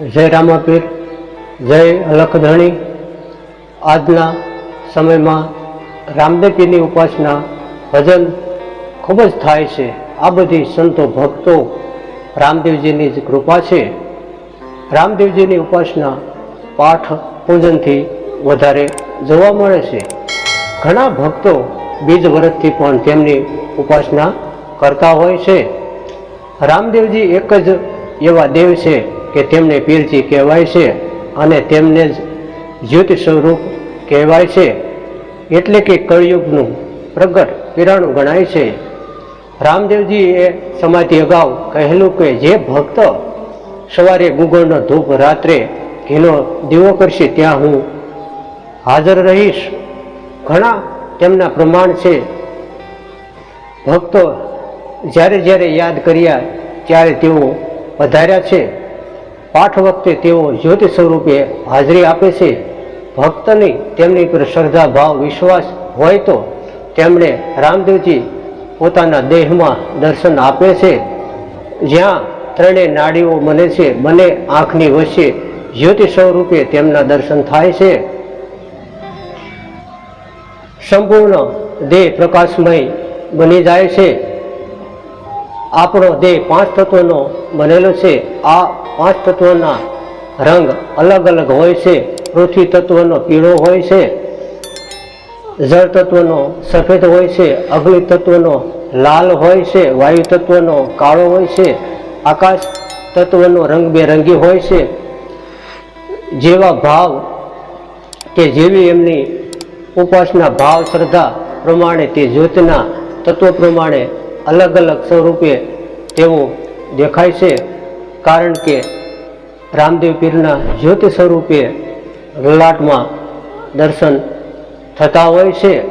જય રામાપીર, જય અલખધણી. આજના સમયમાં રામદેવપીરની ઉપાસના ભજન ખૂબ જ થાય છે. આ બધી સંતો ભક્તો રામદેવજીની જ કૃપા છે. રામદેવજીની ઉપાસના પાઠ પૂજનથી વધારે જોવા મળે છે. ઘણા ભક્તો બીજ વ્રતથી પણ તેમની ઉપાસના કરતા હોય છે. રામદેવજી એક જ એવા દેવ છે કે તેમને પીરજી કહેવાય છે અને તેમને જ જ્યોતિ સ્વરૂપ કહેવાય છે. એટલે કે કળયુગનું પ્રગટ પિરાણું ગણાય છે. રામદેવજીએ સમાધિ અગાઉ કહેલું કે જે ભક્ત સવારે ગુગળનો ધૂપ, રાત્રે ઘીનો દીવો કરશે, ત્યાં હું હાજર રહીશ. ઘણા તેમના પ્રમાણ છે. ભક્તો જ્યારે જ્યારે યાદ કર્યા, ત્યારે તેઓ પધાર્યા છે. પાઠ વખતે તેઓ જ્યોતિ સ્વરૂપે હાજરી આપે છે. ભક્તની તેમની પર શ્રદ્ધા, ભાવ, વિશ્વાસ હોય તો તેમણે રામદેવજી પોતાના દેહમાં દર્શન આપે છે. જ્યાં ત્રણેય નાડીઓ બને છે, બંને આંખની વચ્ચે જ્યોતિ સ્વરૂપે તેમના દર્શન થાય છે. સંપૂર્ણ દેહ પ્રકાશમય બની જાય છે. આપણો દેહ પાંચ તત્વોનો બનેલો છે. આ પાંચ તત્વોના રંગ અલગ અલગ હોય છે. પૃથ્વી તત્વનો પીળો હોય છે. જળ તત્વનો સફેદ હોય છે. અગ્નિ તત્વનો લાલ હોય છે. વાયુ તત્વનો કાળો હોય છે. આકાશ તત્વનો રંગબેરંગી હોય છે. જેવા ભાવ કે જેવી એમની ઉપાસના ભાવ, શ્રદ્ધા પ્રમાણે તે જ્યોતના તત્વ પ્રમાણે અલગ અલગ સ્વરૂપે તેઓ દેખાય છે. કારણ કે રામદેવ પીરના જ્યોતિ સ્વરૂપે લલાટમાં દર્શન થતા હોય છે.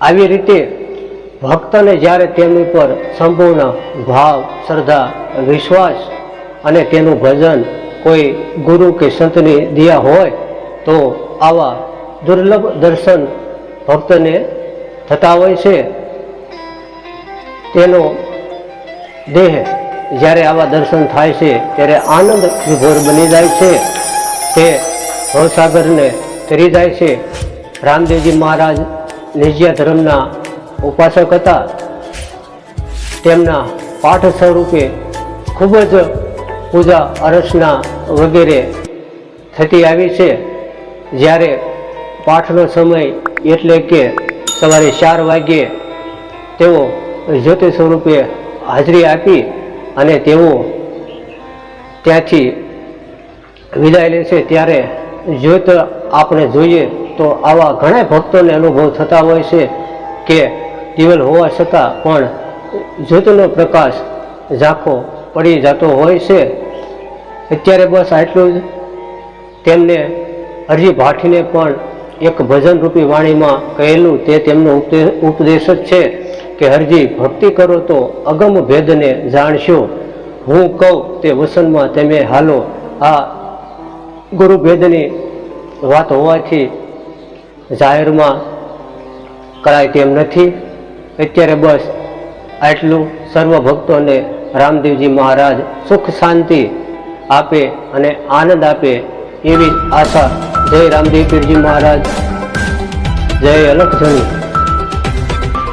આવી રીતે ભક્તને જ્યારે તેમની પર સંપૂર્ણ ભાવ, શ્રદ્ધા, વિશ્વાસ અને તેનું ભજન કોઈ ગુરુ કે સંતની દિયા હોય, તો આવા દુર્લભ દર્શન ભક્તને થતા હોય છે. તેનો દેહ જ્યારે આવા દર્શન થાય છે, ત્યારે આનંદ વિભોર બની જાય છે. તે ભવસાગરને તરી જાય છે. રામદેવજી મહારાજ નિજ્યા ધર્મના ઉપાસક હતા. તેમના પાઠ સ્વરૂપે ખૂબ જ પૂજા અર્ચના વગેરે થતી આવી છે. જ્યારે પાઠનો સમય એટલે કે સવારે ચાર વાગ્યે તેઓ જ્યોતિ સ્વરૂપે હાજરી આપી અને તેઓ ત્યાંથી વિદાય લે છે ત્યારે જ્યોત આપણે જોઈએ તો આવા ઘણા ભક્તોને અનુભવ થતા હોય છે કે દિવેલ હોવા છતાં પણ જ્યોતનો પ્રકાશ ઝાંખો પડી જતો હોય છે. અત્યારે બસ આટલું જ. તેમને અરજી ભાઠીને પણ એક ભજન રૂપી વાણીમાં કહેલું તે તેમનો ઉપદેશ જ છે. કે હરજી ભક્તિ કરો તો અગમ ભેદને જાણશો. હું કહું તે વસનમાં તમે હાલો. આ ગુરુ ભેદની વાત હોવાથી જાહેરમાં કરાય તેમ નથી. અત્યારે બસ આટલું. સર્વ ભક્તોને રામદેવજી મહારાજ સુખ શાંતિ આપે અને આનંદ આપે એવી આશા. જય રામદેવ પીરજી મહારાજ. જય અલખ